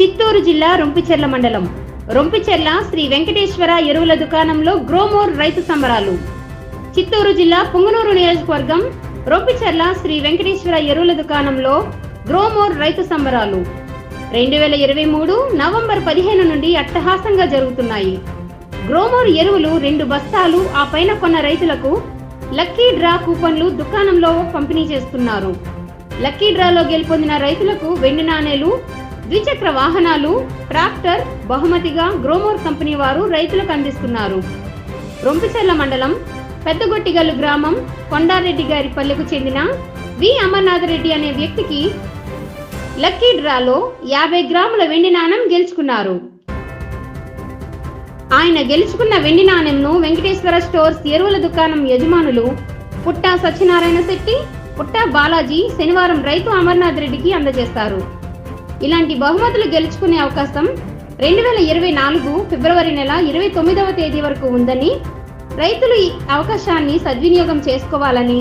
చిత్తూరు జిల్లా రొంపిచెర్ల మండలం. రొంపిచెర్ల శ్రీ వెంకటేశ్వర ఎరువుల దుకాణంలో గ్రోమోర్ రైతు సంబరాలు. చిత్తూరు జిల్లా పుంగనూరు నియోజకవర్గం రొంపిచెర్ల శ్రీ వెంకటేశ్వర ఎరువుల దుకాణంలో గ్రోమోర్ రైతు సంబరాలు. రెండు వేల ఇరవై మూడు నవంబర్ పదిహేను నుండి అట్టహాసంగా జరుగుతున్నాయి. గ్రోమోర్ ఎరువులు రెండు బస్తాలు ఆ పైన కొన్న రైతులకు లక్కీ డ్రా కూపన్లు దుకాణంలో పంపిణీ చేస్తున్నారు. లక్కీ డ్రాలో గెలుపొందిన రైతులకు వెండి నాణేలు ద్విచక్ర వాహనాలు ట్రాక్టర్ బహుమతిగా గ్రోమోర్ కంపెనీ వారు రైతులకు అందిస్తున్నారు. రొంపిచెర్ల మండలం పెద్దగొట్టిగల్లు గ్రామం కొండారెడ్డి గారి పల్లెకు చెందిన వి. అమర్నాథ్ రెడ్డి అనే వ్యక్తికి లక్కీ డ్రాలో యాభై గ్రాముల వెండి నాణం గెలుచుకున్నారు. ఆయన గెలుచుకున్న వెండి నాణ్యంను వెంకటేశ్వర స్టోర్స్ ఎరువుల దుకాణం యజమానులు పుట్టా సత్యనారాయణ శెట్టి పుట్టా బాలాజీ శనివారం రైతు అమర్నాథ్ రెడ్డికి అందజేస్తారు. ఇలాంటి బహుమతులు గెలుచుకునే అవకాశం రెండు వేల ఇరవై నాలుగు ఫిబ్రవరి నెల ఇరవై తొమ్మిదవ తేదీ వరకు ఉందని రైతులు ఈ అవకాశాన్ని సద్వినియోగం చేసుకోవాలని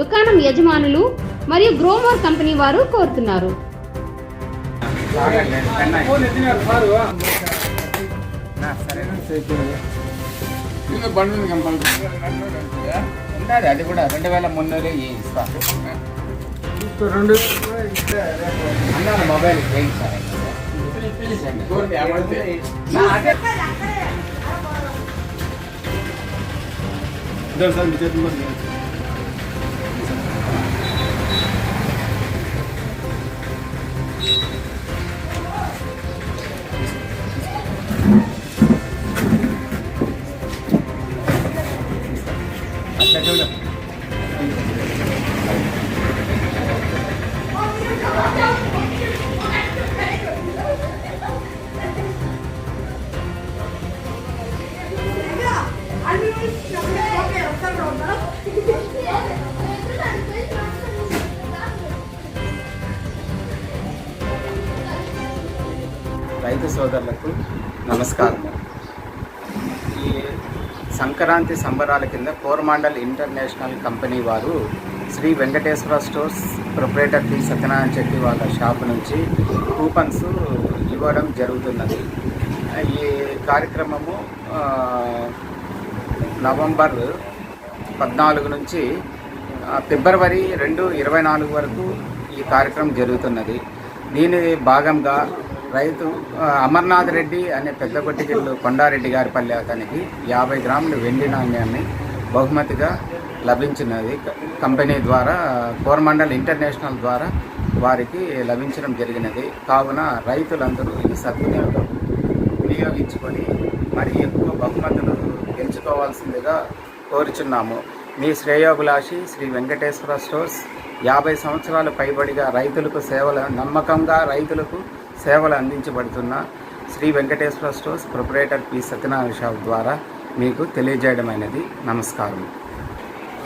దుకాణం యజమానులు మరియు గ్రోమోర్ కంపెనీ వారు కోరుతున్నారు. అది కూడా. రెండు వేల మున్నూరు ఇస్తాను రెండు అన్న మొబైల్ చేయించాలి ఇద్దరు సార్ మీ చేతుల్లో అట్లా చూడు రైతు సోదరులకు నమస్కారం. ఈ సంక్రాంతి సంబరాల కింద కోరమాండల్ ఇంటర్నేషనల్ కంపెనీ వారు Shri Venkateswara stores proprietor P Satyanarayana Chetti వాళ్ళ షాప్ నుంచి కూపన్స్ ఇవ్వడం జరుగుతున్నది. ఈ కార్యక్రమము నవంబర్ పద్నాలుగు నుంచి ఫిబ్రవరి రెండు ఇరవై నాలుగు వరకు ఈ కార్యక్రమం జరుగుతున్నది. దీని భాగంగా రైతు అమర్నాథ్ రెడ్డి అనే పెద్దగొట్టి కొండారెడ్డి గారి పల్లె అతనికి యాభై గ్రాములు వెండి నాణ్యాన్ని బహుమతిగా లభించినది. క- కంపెనీ ద్వారా కోరమండల్ ఇంటర్నేషనల్ ద్వారా వారికి లభించడం జరిగినది. కావున రైతులందరూ ఈ సద్వినియోగం వినియోగించుకొని మరి ఎక్కువ బహుమతులు గెలుచుకోవాల్సిందిగా కోరుచున్నాము. మీ శ్రేయోభిలాషి శ్రీ వెంకటేశ్వర స్టోర్స్ యాభై సంవత్సరాలు పైబడిగా రైతులకు సేవలు నమ్మకంగా రైతులకు సేవలు అందించబడుతున్న Shri Venkateswara stores proprietor P. Satyanarayana shop ద్వారా మీకు తెలియజేయడమైనది. నమస్కారం.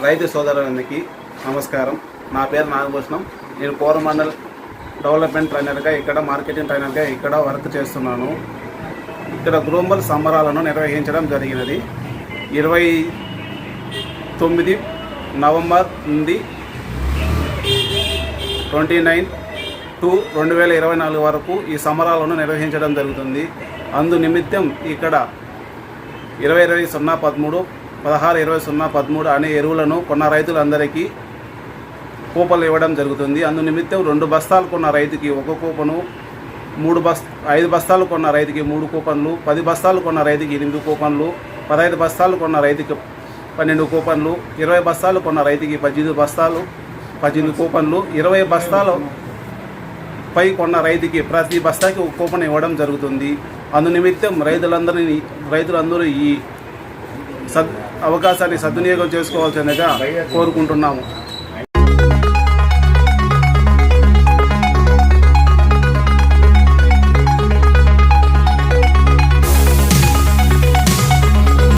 రైతు సోదరులందరికీ నమస్కారం. నా పేరు నాగభూషణం. నేను కోరమండల్ డెవలప్మెంట్ ట్రైనర్గా ఇక్కడ మార్కెటింగ్ ట్రైనర్గా ఇక్కడ వర్క్ చేస్తున్నాను. ఇక్కడ గ్లోబల్ సంబరాలను నిర్వహించడం జరిగినది. ఇరవై తొమ్మిది నవంబర్ నుండి ట్వంటీ నైన్ టు రెండు వేల ఇరవై నాలుగు వరకు ఈ సంబరాలను నిర్వహించడం జరుగుతుంది. అందు నిమిత్తం ఇక్కడ ఇరవై ఇరవై సున్నా పదమూడు పదహారు ఇరవై సున్నా పదమూడు అనే ఎరువులను కొన్న రైతులందరికీ కూపలు ఇవ్వడం జరుగుతుంది. అందు నిమిత్తం రెండు బస్తాలు కొన్న రైతుకి ఒక కూపను మూడు బస్ ఐదు బస్తాలు కొన్న రైతుకి మూడు కూపన్లు పది బస్తాలు కొన్న రైతుకి ఎనిమిది కూపన్లు పదహైదు బస్తాలు కొన్న రైతుకి పన్నెండు కూపన్లు ఇరవై బస్తాలు కొన్న రైతుకి పద్దెనిమిది బస్తాలు పద్దెనిమిది కూపన్లు ఇరవై బస్తాలు పై కొన్న రైతుకి ప్రతి బస్తాకి ఒక కూపన్ ఇవ్వడం జరుగుతుంది. అందు నిమిత్తం రైతులందరినీ రైతులందరూ ఈ సద్ అవకాశాన్ని సద్వినియోగం చేసుకోవాల్సిందిగా కోరుకుంటున్నాము.